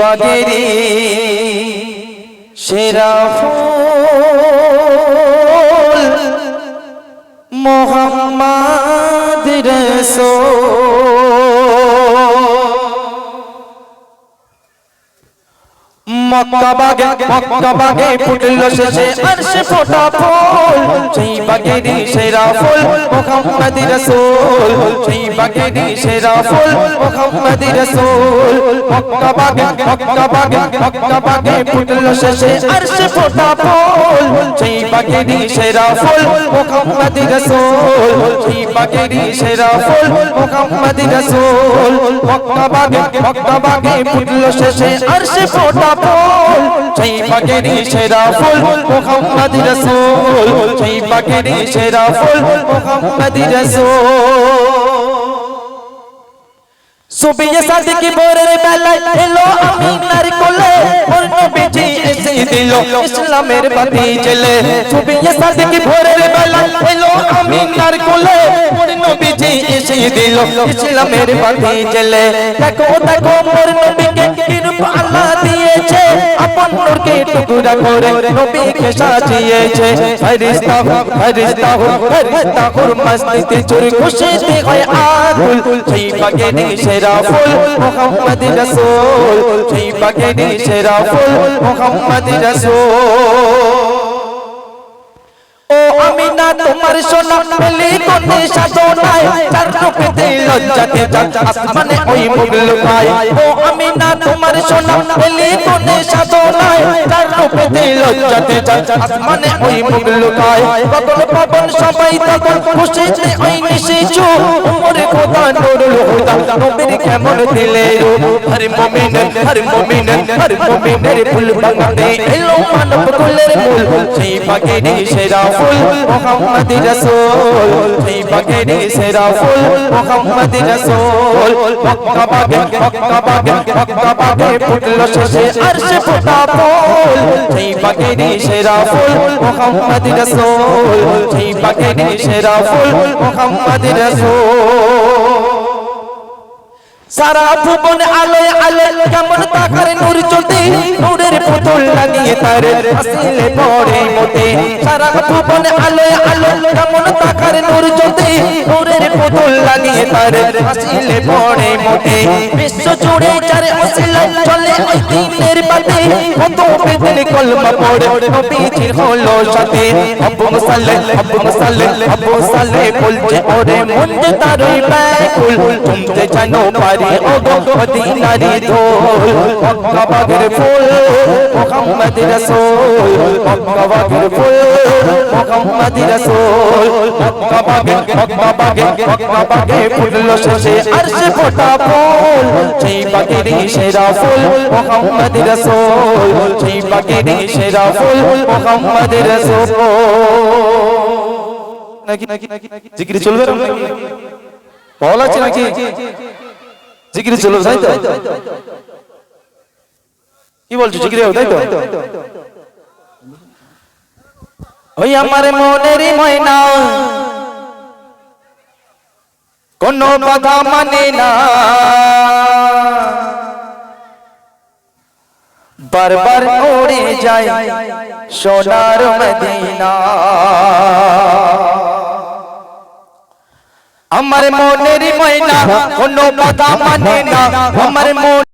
বাগেরে সেরা ফুল মোহাম্মদ রসূল। মক্কা বাগে মক্কা বাগে ফুটলো শেষে। আরশে ফোটা ফুল, সেই বাগেরই সেরা ফুল, মুহাম্মদ রাসূল। সেই বাগেরই সেরা ফুল, মুহাম্মদ রাসূল। মক্কা বাগে মক্কা বাগে মক্কা বাগে ফুটলো শেষে। আরশে ফোটা ফুল, সেই বাগেরই সেরা ফুল, মুহাম্মদ রাসূল। সেই বাগেরই সেরা ফুল, মুহাম্মদ রাসূল। মক্কা বাগে মক্কা বাগে ফুটলো শেষে। আরশে ফোটা ফুল সেই বাগেরই সেরা ফুল মুহাম্মদ রাসূল। সেই বাগেরই সেরা ফুল মুহাম্মদ রাসূল। সুবিয়ে সাদিকি ভোরের বেলায় এলো আমিনার কোলে। ওর নবীজি এসে দিল ইসলামের বাতি জ্বলে সুবিয়ে সাদিকি ভোরের বেলায় এলো আমিনার কোলে। ওর নবীজি এসে দিল ইসলামের বাতি জ্বলে দেখো দেখো মোর নবীকে কিরূপ আল্লাহ দিয়েছে। আপন নূরকে টুকরা করে নবীকে সাজিয়েছে। ফেরেশতা ফেরেশতা ফেরেশতা হুর মস্তিতে চুর খুশিতে হয় আকুল সেই বাগেনি নিশেরা ফুল মুহাম্মদ রাসূল। সেই বাগেনি নিশেরা ফুল মুহাম্মদ রাসূল। তোমার সোনা পেলি কোনে সাধনায় চার রূপেতে লজ্জাতে যান, আসমানে ওই মুখ লুকায় ও আমিনা তোমার সোনা পেলি কোনে সাধনায় চার রূপেতে লজ্জাতে যান, আসমানে ওই মুখ লুকায় কখন পবন সবাই তখন খুশিতে ওই নিশিচু উমরে খোদা, নুরুল হুদা, নবীর কেমন দিলে হর মুমিন হর মুমিন, হর মুমিনের ফুল বাগানে এলো মানব কুলের মূল সেই বাগেনি সেরা ফুল। মোহাম্মদ রাসূল সেই বাগেনি সেরা ফুল, মোহাম্মদ রাসূল, মক্কা বাগে মক্কা বাগে মক্কা ফুটলো শেষে আরশ ফোটা ফুল। সেরা ফুল, মোহাম্মদ রাসূল সেরা ফুল, মোহাম্মদ রাসূল। সারা ভুবন আলোয় আলোয় কেমন তাকার নূর চলতে, নূরের পুতুল লাগিয়ে তার আসলে পড়ে মতে সারা ভুবন আলোয় আলোয় কেমন তাকার নূর পুতুল লাগিয়ে তার আসলে পড়ে মোটে। বিশ্ব জুড়ে চার অসিলা চলে ওই দিনের বাতে কত বেদিন কলমা পড়ে নবীজির হলো সাথে। আবু মুসাল্লে আবু মুসাল্লে আবু সাল্লে বলছে ওরে মন যে তারই ব্যাকুল। তুমি জানো পারি ওগো মদিনারি দোল মক্কা বাগের ফুল মুহাম্মদ রাসূল। মক্কা বাগের ফুল মুহাম্মদ রাসূল মক্কা বাগে মক্কা বাগে মক্কা বাগে ফুটলো শেষে আরশে ফোটা ফুল। সেই বাগেরই সেরা ফুল মুহাম্মদ রাসূল। সেই বাগেরই সেরা ফুল মুহাম্মদ রাসূল। নাকি নাকি জিকির চলবে নাকি? বলা আছে নাকি? জিকির চলো তাই তো? কি বলছো জিকির তাই তো? ওই আমার মনের ময়না। কোন কথা মানে না। বারবার উড়ে যায় সোনার মদিনা। আমার মনের ময়না, কোনো কথা মানে না। আমার মন